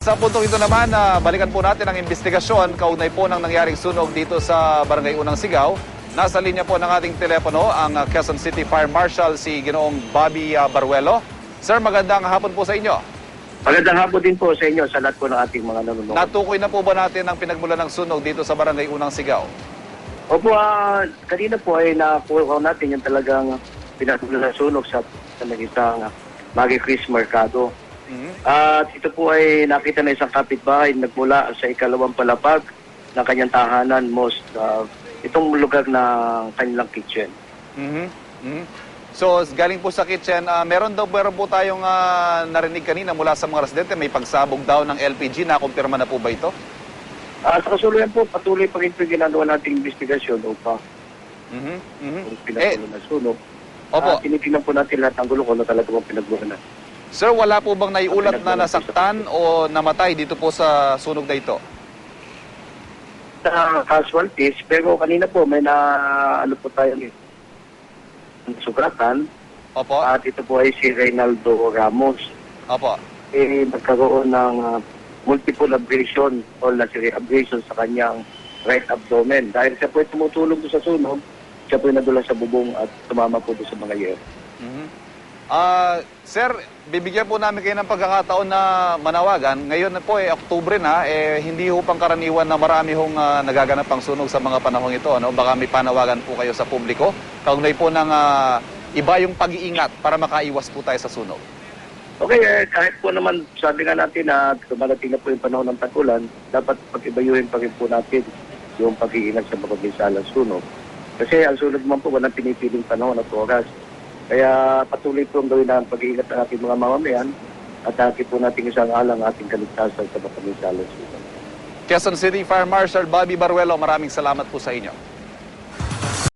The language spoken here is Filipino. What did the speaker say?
Sa puntong ito naman, ah, balikan po natin ang investigasyon kaugnay po ng nangyaring sunog dito sa Barangay Unang Sigaw. Nasa linya po ng ating telepono ang ah, Quezon City Fire Marshal si Ginoong Bobby ah, Baruelo. Sir, magandang hapon po sa inyo. Magandang hapon din po sa inyo sa lahat po ng ating mga nanonood. Natukoy na po ba natin ang pinagmula ng sunog dito sa Barangay Unang Sigaw? Opo, ah, kanina po ay nakuha natin yung talagang pinatuloy na sunog sa, sa ng isang uh, Maggie Chris Mercado. Mhm. At ito po ay nakita na isang kapitbahay nagmula sa ikalawang palapag ng kanyang tahanan, most ah, itong lugar ng kanilang kitchen. Mhm. Mhm. So, galing po sa kitchen, ah, meron daw meron po tayong ah, narinig kanina mula sa mga residente, may pagsabog daw ng LPG. Nakumpirma na po ba ito? Ah, sa kasuluyan po, patuloy pa rin po ginagawa nating investigasyon upang Mhm. Mhm. kung Eh, pinatuloy na sunog. opo. Tinitingnan po natin lahat ng gulo kung ano talaga bang pinagmula Sir, wala po bang naiulat na nasaktan o namatay dito po sa sunog na ito? sa casualties, pero kanina po may na ano po tayo eh, sugatan Opo, at ito po ay si Reynaldo Ramos. opo. Eh, nagkaroon ng ah, multiple abrasion o laceration abrasion sa kanyang right abdomen. Dahil siya po ay tumutulog sa sunog, siya po ay nadula sa bubong at tumama po sa mga yer. Mhm. Ah, sir, bibigyan po namin kayo ng pagkakataon na manawagan. Ngayon na po eh, Oktubre na, eh, hindi ho pang karaniwan na marami hong ah, nagaganap pang sunog sa mga panahong ito. Ano? Baka may panawagan po kayo sa publiko. Kaugnay po ng ah, iba yung pag-iingat para makaiwas po tayo sa sunog. Okay, eh, kahit po naman sabi nga natin na dumarating na po yung panahon ng tagulan, dapat pag-ibayuhin pa rin po natin yung pag-iingat sa mga bisalang sunog. Kasi ang sunog man po, walang pinipiling panahon at oras. Kaya patuloy po ang gawin na ang pag-iingat ng ating mga mamamayan at atin po natin isang alang ating kaligtasan sa bisalang sunog. Quezon City Fire Marshal Bobby Baruelo, maraming salamat po sa inyo.